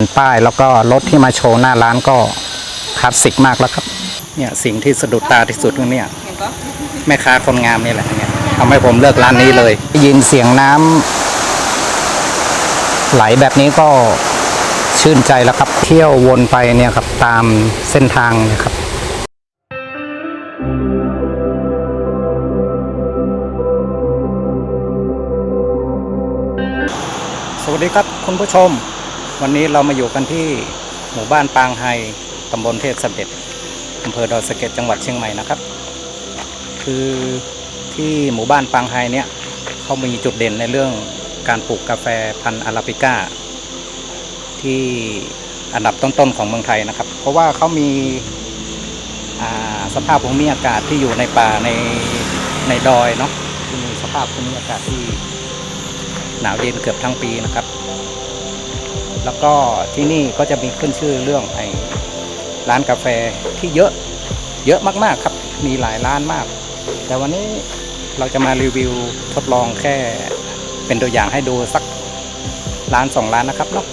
ป้ายแล้วก็รถที่มาโชว์หน้าร้านก็คลาสสิกมากแล้วครับ เนี่ยสิ่งที่สะดุดตาที่สุดก็เนี่ยแม่ค้าคนงามนี่แหละเนี่ยทำให้ผมเลิกร้านนี้เลยยินเสียงน้ำไหลแบบนี้ก็ชื่นใจแล้วครับ เที่ยววนไปเนี่ยครับตามเส้นทางนะครับสวัสดีครับคุณผู้ชม วันนี้เรามาอยู่กันที่หมู่บ้านปางไฮตำบลเทพสเด็จอำเภอดอยสะเก็ดจังหวัดเชียงใหม่นะครับ คือที่หมู่บ้านปางไฮเนี่ยเขามีจุดเด่นในเรื่องการปลูกกาแฟพันธุ์อาราบิก้า ที่อันดับต้นๆของเมืองไทยนะครับ เพราะว่าเขามีสภาพภูมิอากาศที่อยู่ในป่าในในดอยเนาะมีสภาพภูมิอากาศที่หนาวเย็นเกือบทั้งปีนะครับ แล้วก็ที่นี่ก็จะมีขึ้นชื่อเรื่องไอ้ร้านกาแฟที่เยอะเยอะมากๆครับ มีหลายร้านมาก แต่วันนี้เราจะมารีวิวทดลองแค่เป็นตัวอย่างให้ดูสักร้านสองร้านนะครับเนาะ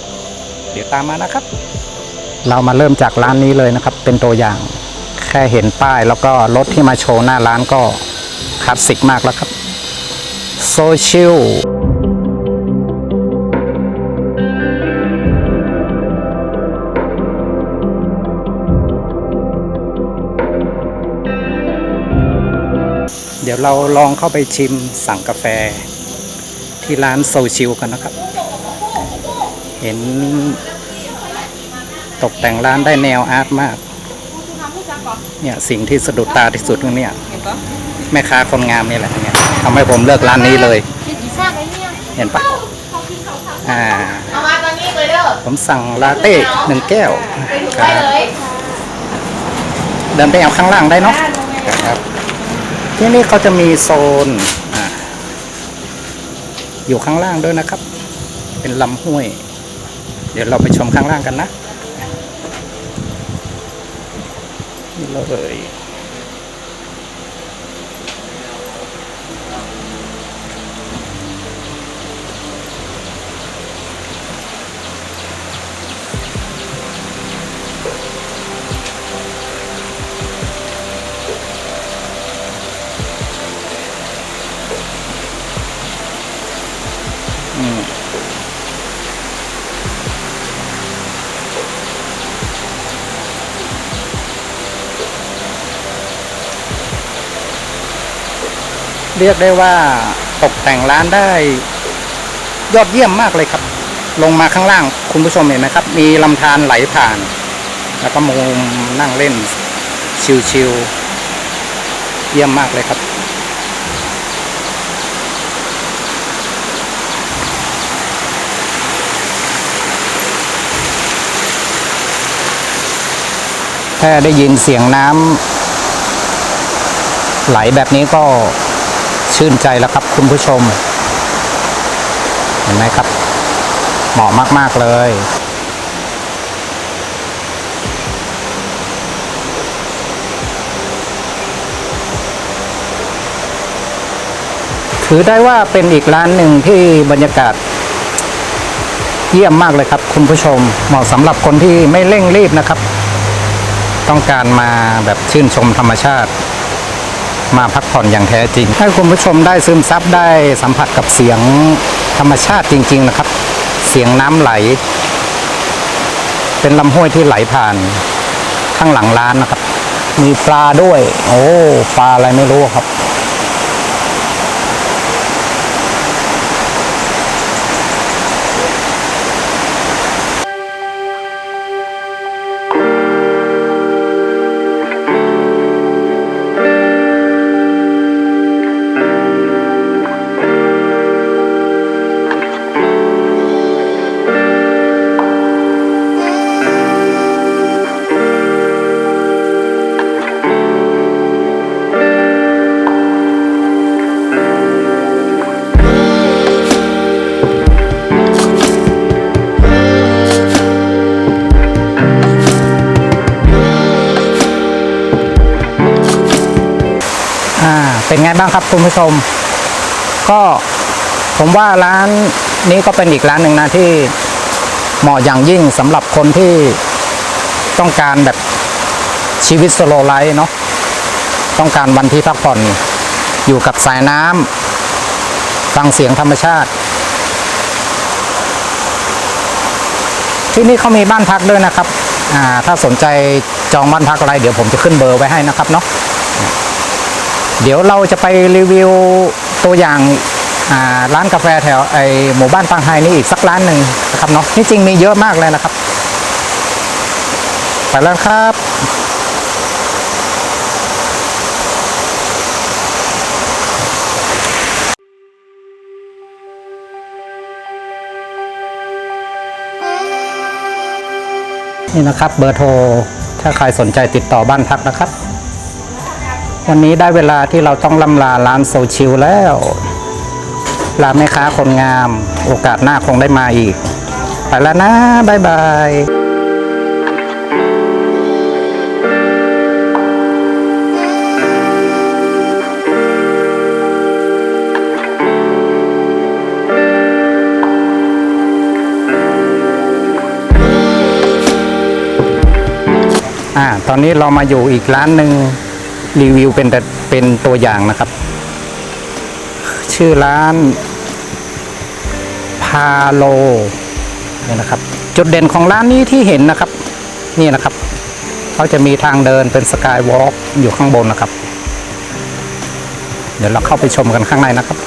เดี๋ยวตามมานะครับ เรามาเริ่มจากร้านนี้เลยนะครับ เป็นตัวอย่างแค่เห็นป้ายแล้วก็รถที่มาโชว์หน้าร้านก็คลาสสิกมากแล้วครับโซเชียล ดี๋ยวเราลองเข้าไปชิมสั่งกาแฟ ที่ร้านโซชิลกันนะครับ เห็นตกแต่งร้านได้แนวอาร์ตมาก เนี่ยสิ่งที่สะดุดตาที่สุดก็เนี่ยแม่ค้าคนงามนี่แหละเนี่ยทำให้ผมเลิกร้านนี้เลย เห็นปะอ่าเอามาตอนนี้เลยเด้อผมสั่งลาเต้หนึ่งแก้วไปดูคได้รับเลยเดินไปเอาข้างล่างได้เนาะครับ ที่นี่เขาจะมีโซนออยู่ข้างล่างด้วยนะครับ เป็นลำห้วย เดี๋ยวเราไปชมข้างล่างกันนะนี่เลย เรียกได้ว่าตกแต่งร้านได้ยอดเยี่ยมมากเลยครับ ลงมาข้างล่างคุณผู้ชมเห็นไหมครับ มีลำธารไหลผ่าน แล้วก็มุมนั่งเล่นชิลๆเยี่ยมมากเลยครับแค่ได้ยินเสียงน้ำไหลแบบนี้ก็ ชื่นใจแล้วครับคุณผู้ชม เห็นไหมครับ เหมาะมาก ๆ เลย ถือได้ว่าเป็นอีกร้านหนึ่งที่บรรยากาศ เยี่ยมมากเลยครับ คุณผู้ชม เหมาะสำหรับคนที่ไม่เร่งรีบนะครับ ต้องการมาแบบชื่นชมธรรมชาติ มาพักผ่อนอย่างแท้จริง ให้คุณผู้ชมได้ซึมซับได้สัมผัสกับเสียงธรรมชาติจริง ๆนะครับ เสียงน้ำไหล เป็นลำห้วยที่ไหลผ่านข้างหลังร้านนะครับ มีปลาด้วย โอ้ปลาอะไรไม่รู้ครับ บ้างครับคุณผู้ชม ก็ผมว่าร้านนี้ก็เป็นอีกร้านหนึ่งนะที่เหมาะอย่างยิ่งสำหรับคนที่ต้องการแบบชีวิตสโลไลฟ์เนาะต้องการวันที่พักผ่อนอยู่กับสายน้ำฟังเสียงธรรมชาติ ที่นี่เขามีบ้านพักด้วยนะครับอ่าถ้าสนใจจองบ้านพักอะไร เดี๋ยวผมจะขึ้นเบอร์ไว้ให้นะครับเนาะ เดี๋ยวเราจะไปรีวิวตัวอย่างร้านกาแฟแถวไอหมู่บ้านปังไฮนี่อีกสักร้านหนึ่งนะครับเนาะที่จริงมีเยอะมากเลยนะครับ ไปแล้วครับนี่นะครับเบอร์โทร ถ้าใครสนใจติดต่อบ้านพักนะครับ วันนี้ได้เวลาที่เราต้องลำลาร้านโซชิลแล้ว ลาแม่ค้าคนงาม โอกาสหน้าคงได้มาอีก ไปแล้วนะบ๊ายบายอ่า ตอนนี้เรามาอยู่อีกร้านหนึ่ง รีวิวเป็นแต่เป็นตัวอย่างนะครับ ชื่อร้านพาโลเนี่ยนะครับ จุดเด่นของร้านนี้ที่เห็นนะครับ นี่นะครับเขาจะมีทางเดินเป็นสกายวอล์กอยู่ข้างบนนะครับ เดี๋ยวเราเข้าไปชมกันข้างในนะครับ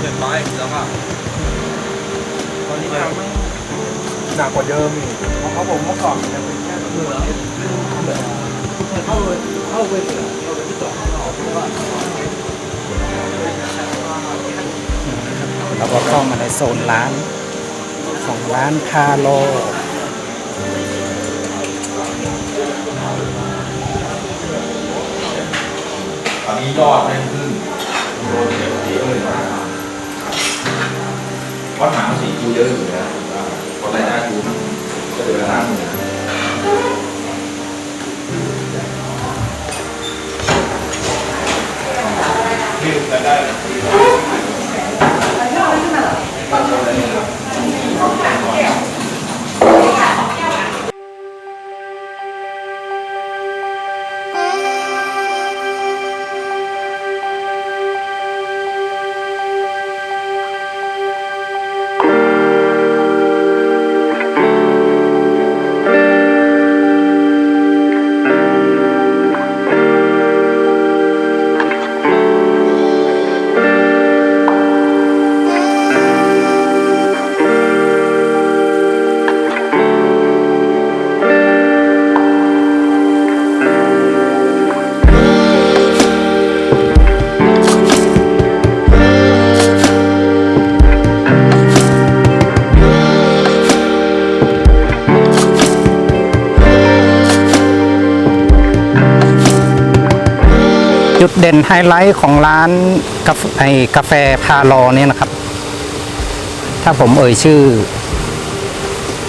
เรียบร้อยแล้วก็ตอนนี้ทางไม่หนักกว่าเดิมอีกเพราะเขาผมเมื่อก่อนเนี่เป็นแค่เรือเข้าเลยเข้าไปเรือเข้าไปที่จอข้างนอกเพราะว่าเราก็เข้ามาในโซนร้านของร้านพาโล นนี้ยอดแม่งขึ้นโดนเก็บสีเลยมากวัดหางสีกูเยอะอยู่นะคนรายได้กูก็เดือนละห้าหมื่นนี่รายได้จุ ดเด่นไฮไลท์ของร้านกาแฟไอกาแฟพาโลเนี่ยนะครับ ถ้าผมเอ่ยชื่อ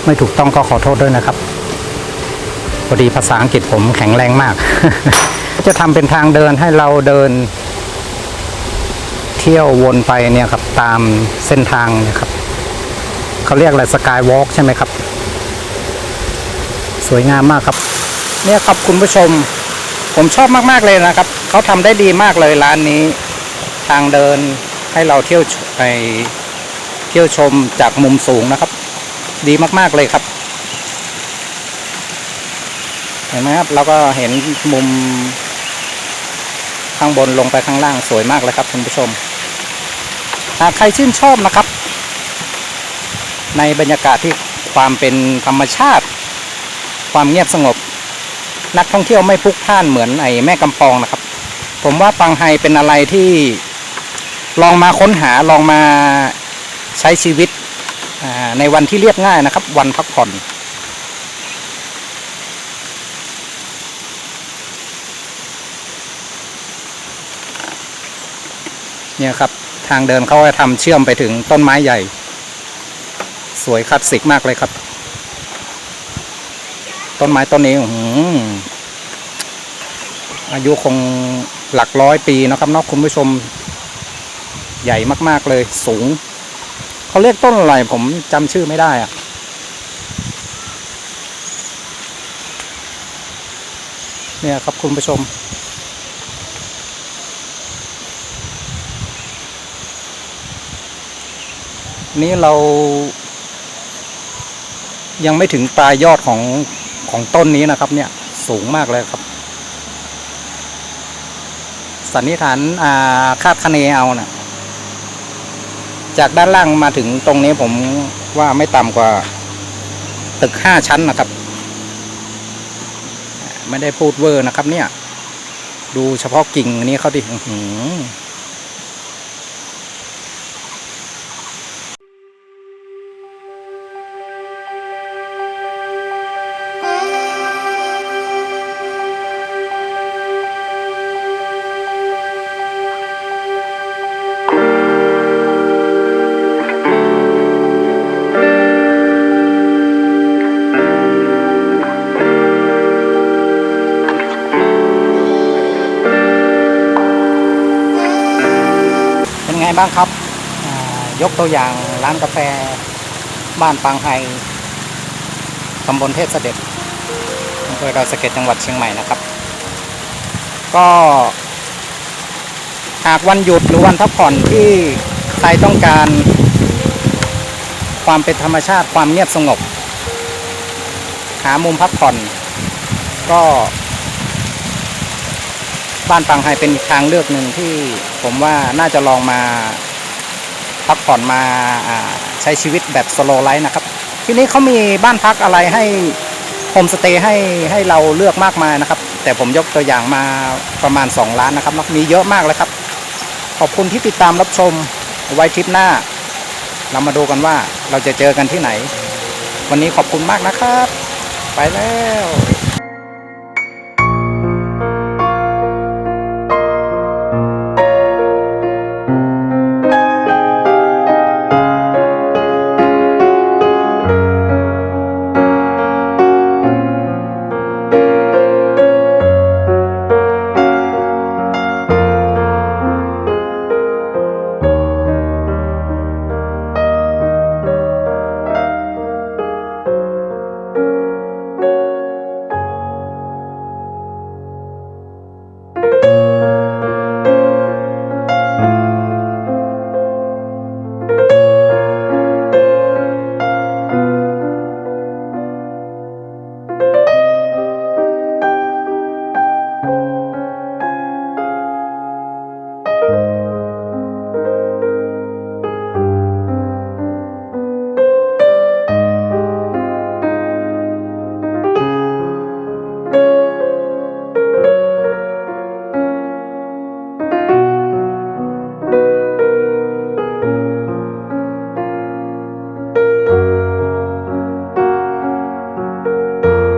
ไม่ถูกต้องก็ขอโทษด้วยนะครับพอดีภาษาอังกฤษผมแข็งแรงมาก จะทำเป็นทางเดินให้เราเดิน เที่ยววนไปเนี่ยครับตามเส้นทางนะครับเขาเรียกอะไรสกายวอล์กใช่ไหมครับ สวยงามมากครับ เนี่ยครับคุณผู้ชมผมชอบมาก ๆ เลยนะครับ เขาทำได้ดีมากเลยร้านนี้ ทางเดินให้เราเที่ยวไปเที่ยวชมจากมุมสูงนะครับ ดีมากๆเลยครับ เห็นไหมครับเราก็เห็นมุม ข้างบนลงไปข้างล่างสวยมากเลยครับคุณผู้ชมหากใครชื่นชอบนะครับ ในบรรยากาศที่ความเป็นธรรมชาติ ความเงียบสงบ นักท่องเที่ยวไม่พลุกพล่านเหมือนไอ้แม่กำปองนะครับ ผมว่าปังไฮเป็นอะไรที่ลองมาค้นหาลองมาใช้ชีวิตในวันที่เรียบง่ายนะครับ วันพักผ่อนเนี่ยครับ ทางเดินเขาจะทำเชื่อมไปถึงต้นไม้ใหญ่ สวยคลาสสิกมากเลยครับ ต้นไม้ต้นนี้ออายุคง หลักร้อยปีนะครับนอกคุณผู้ชมใหญ่มาก ๆ เลยสูง เขาเรียกต้นอะไรผมจำชื่อไม่ได้อะเนี่ยครับคุณผู้ชม นี่เรา ยังไม่ถึงปลายยอดของของต้นนี้นะครับ เนี่ยสูงมากเลยครับ สันนิษฐานาคาดคะเนเอานะจากด้านล่างมาถึงตรงนี้ผมว่าไม่ต่ำกว่า ตึกห้าชั้นนะครับ ไม่ได้พูดเวอร์นะครับเนี่ย ดูเฉพาะกิ่งนี้เขาดิหื บ้างครับ ยกตัวอย่างร้านกาแฟบ้านปางไฮตำบลเทพเสด็จอำเภอดอยสะเก็ดจังหวัดเชียงใหม่นะครับ ก็หากวันหยุดหรือวันพักผ่อนที่ใครต้องการความเป็นธรรมชาติความเงียบสงบ หามุมพักผ่อน ก็ บ้านปังไฮเป็นทางเลือกหนึ่งที่ผมว่าน่าจะลองมาพักผ่อนมาอ่าใช้ชีวิตแบบสโลไลฟ์นะครับ ที่นี้เขามีบ้านพักอะไรให้โฮมสเตย์ให้ให้เราเลือกมากมายนะครับ แต่ผมยกตัวอย่างมาประมาณ 2 ล้านนะครับมีเยอะมากเลยครับ ขอบคุณที่ติดตามรับชมไว้ทริปหน้า เรามาดูกันว่าเราจะเจอกันที่ไหน วันนี้ขอบคุณมากนะครับ ไปแล้ว